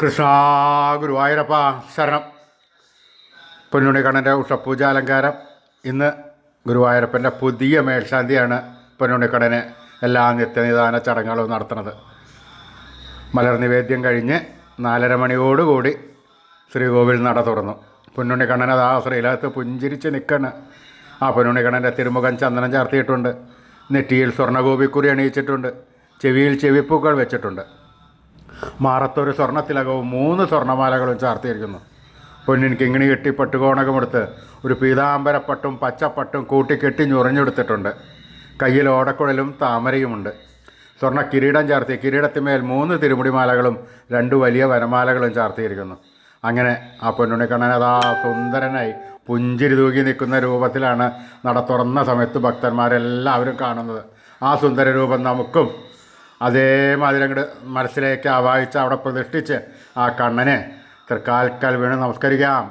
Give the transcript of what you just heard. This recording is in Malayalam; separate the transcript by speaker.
Speaker 1: കൃഷ്ണ ഗുരുവായൂരപ്പ ശരണം. പൊന്നുണി കണ്ണന്റെ ഉഷപൂജ അലങ്കാരം. ഇന്ന് ഗുരുവായൂരപ്പന്റെ പുതിയ മേൽശാന്തിയാണ് പൊന്നുണിക്കണ്ണന് എല്ലാ നിത്യനിദാന ചടങ്ങുകളും നടത്തുന്നത്. മലർ നിവേദ്യം കഴിഞ്ഞ് നാലര മണിയോടുകൂടി ശ്രീകോവിൽ നട തുറന്നു. പൊന്നുണിക്കണ്ണൻ കണ്ണൻ ആ ശ്രീലകത്ത് പുഞ്ചിരിച്ച് നിൽക്കണ്. ആ പൊന്നുണിക്കണ്ണന്റെ തിരുമുഖം ചന്ദനം ചാർത്തിയിട്ടുണ്ട്. നെറ്റിയിൽ സ്വർണഗോപിക്കുറി അണിയിച്ചിട്ടുണ്ട്. ചെവിയിൽ ചെവിപ്പൂക്കൾ വെച്ചിട്ടുണ്ട്. മാറത്തൊരു സ്വർണത്തിലകവും മൂന്ന് സ്വർണമാലകളും ചാർത്തിയിരിക്കുന്നു. പൊന്നിൻ കിങ്ങിണി കെട്ടി പട്ടുകോണകമെടുത്ത് ഒരു പീതാംബരപ്പട്ടും പച്ചപ്പട്ടും കൂട്ടിക്കെട്ടി ഞുറിഞ്ഞെടുത്തിട്ടുണ്ട്. കയ്യിൽ ഓടക്കുഴലും താമരയുമുണ്ട്. സ്വർണ കിരീടം ചാർത്തി കിരീടത്തിന്മേൽ മൂന്ന് തിരുമുടിമാലകളും രണ്ട് വലിയ വനമാലകളും ചാർത്തിയിരിക്കുന്നു. അങ്ങനെ ആ പൊന്നുണ്ണിക്കണ്ണൻ അതാ സുന്ദരനായി പുഞ്ചിരി തൂകി നിൽക്കുന്ന രൂപത്തിലാണ് നട തുറന്ന സമയത്ത് ഭക്തന്മാരെല്ലാവരും കാണുന്നത്. ആ സുന്ദര രൂപം നമുക്കും അതേമാതിരി അങ്ങോട്ട് മനസ്സിലേക്ക് ആവാഹിച്ച് അവിടെ പ്രതിഷ്ഠിച്ച് ആ കണ്ണനെ തൃക്കാൽക്കൽ വീണ് നമസ്കരിക്കാം.